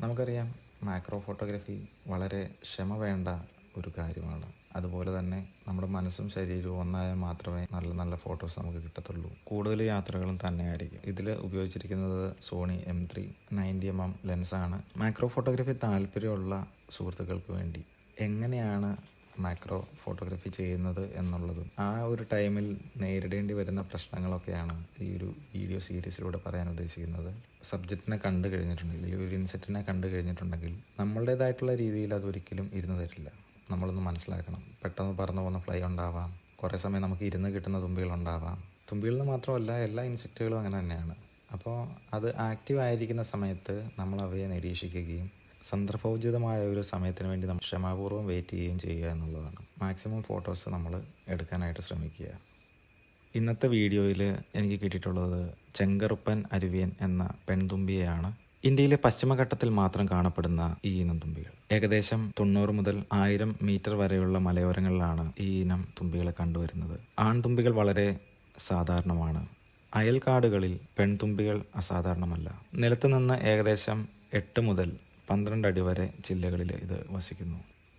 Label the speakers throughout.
Speaker 1: നമുക്കറിയാം macro photography വളരെ ക്ഷമ വേണ്ട ഒരു കാര്യമാണ്. അതുപോലെ തന്നെ നമ്മുടെ മനസ്സും ശരീരവും ഒന്നായാൽ മാത്രമേ നല്ല നല്ല ഫോട്ടോസ് നമുക്ക് കിട്ടത്തുള്ളൂ. കൂടുതൽ യാത്രകളും തന്നെയായിരിക്കും. ഇതിൽ ഉപയോഗിച്ചിരിക്കുന്നത് Sony M three ninety M M ലെൻസാണ് macro photography താല്പര്യമുള്ള സുഹൃത്തുക്കൾക്ക് വേണ്ടി എങ്ങനെയാണ് മാക്രോ ഫോട്ടോഗ്രാഫി ചെയ്യുന്നത് എന്നുള്ളതും ആ ഒരു ടൈമിൽ നേരിടേണ്ടി വരുന്ന പ്രശ്നങ്ങളൊക്കെയാണ് ഈ ഒരു വീഡിയോ സീരീസിലൂടെ പറയാൻ ഉദ്ദേശിക്കുന്നത്. സബ്ജക്റ്റിനെ കണ്ടു കഴിഞ്ഞിട്ടുണ്ടെങ്കിൽ ഈ ഒരു ഇൻസെറ്റിനെ കണ്ടു കഴിഞ്ഞിട്ടുണ്ടെങ്കിൽ നമ്മളുടേതായിട്ടുള്ള രീതിയിൽ അതൊരിക്കലും ഇരുന്ന് തരില്ല. നമ്മളൊന്ന് മനസ്സിലാക്കണം. പെട്ടെന്ന് പറന്നു പോകുന്ന ഫ്ലൈ ഉണ്ടാവാം. കുറേ സമയം നമുക്ക് ഇരുന്ന് കിട്ടുന്ന തുമ്പികളുണ്ടാവാം തുമ്പികളിൽ നിന്ന് മാത്രമല്ല എല്ലാ ഇൻസെക്റ്റുകളും അങ്ങനെ തന്നെയാണ്. അപ്പോൾ അത് ആക്റ്റീവ് ആയിരിക്കുന്ന സമയത്ത് നമ്മൾ അവയെ നിരീക്ഷിക്കുകയും സന്ദർഭോചിതമായ ഒരു സമയത്തിന് വേണ്ടി നമ്മൾ ക്ഷമാപൂർവം വെയിറ്റ് ചെയ്യുകയും ചെയ്യുക എന്നുള്ളതാണ്. മാക്സിമം ഫോട്ടോസ് നമ്മൾ എടുക്കാനായിട്ട് ശ്രമിക്കുക. ഇന്നത്തെ വീഡിയോയിൽ എനിക്ക് കിട്ടിയിട്ടുള്ളത് ചെങ്കറുപ്പൻ അരുവിയൻ എന്ന പെൺതുമ്പിയെയാണ്. ഇന്ത്യയിലെ പശ്ചിമഘട്ടത്തിൽ മാത്രം കാണപ്പെടുന്ന ഈ ഇനം തുമ്പികൾ. ഏകദേശം തൊണ്ണൂറ് മുതൽ ആയിരം മീറ്റർ വരെയുള്ള മലയോരങ്ങളിലാണ് ഈ ഇനം തുമ്പികളെ കണ്ടുവരുന്നത്. ആൺതുമ്പികൾ വളരെ സാധാരണമാണ്. അയൽക്കാടുകളിൽ പെൺതുമ്പികൾ അസാധാരണമല്ല. നിലത്ത് നിന്ന് ഏകദേശം എട്ട് മുതൽ പന്ത്രണ്ട് അടി വരെ ജില്ലകളിൽ ഇത് വസിക്കുന്നു.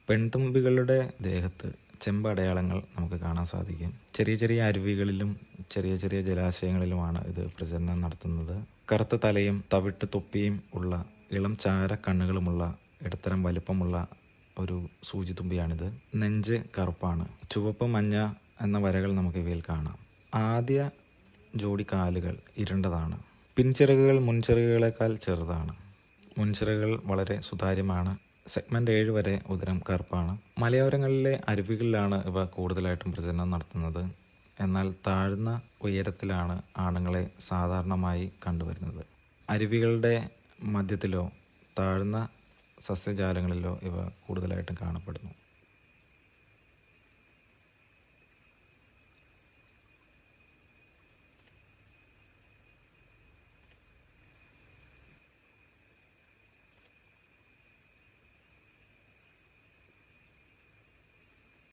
Speaker 1: പെൺതുമ്പികളുടെ ദേഹത്ത് ചെമ്പടയാളങ്ങൾ നമുക്ക് കാണാൻ സാധിക്കും. ചെറിയ ചെറിയ അരുവികളിലും ചെറിയ ചെറിയ ജലാശയങ്ങളിലുമാണ് ഇത് പ്രചരണം നടത്തുന്നത്. കറുത്ത തലയും തവിട്ട് തൊപ്പിയും ഉള്ള ഇളം ചാര കണ്ണുകളുമുള്ള ഇടത്തരം വലുപ്പമുള്ള ഒരു സൂചിത്തുമ്പിയാണിത്. നെഞ്ച് കറുപ്പാണ്. ചുവപ്പ് മഞ്ഞ എന്ന വരകൾ നമുക്ക് ഇവയിൽ കാണാം. ആദ്യ ജോഡി കാലുകൾ ഇരുണ്ടതാണ്. പിൻചിറകുകൾ മുൻചിറകുകളെക്കാൾ ചെറുതാണ്. മുൻചിറകുകൾ വളരെ സുതാര്യമാണ്. സെഗ്മെന്റ് ഏഴ് വരെ ഉദരം കറുപ്പാണ്. മലയോരങ്ങളിലെ അരുവികളിലാണ് ഇവ കൂടുതലായിട്ടും പ്രചരണം നടത്തുന്നത്. എന്നാൽ താഴ്ന്ന ഉയരത്തിലാണ് ആണുങ്ങളെ സാധാരണമായി കണ്ടുവരുന്നത്. അരുവികളുടെ മധ്യത്തിലോ താഴ്ന്ന സസ്യജാലങ്ങളിലോ ഇവ കൂടുതലായിട്ടും കാണപ്പെടുന്നു.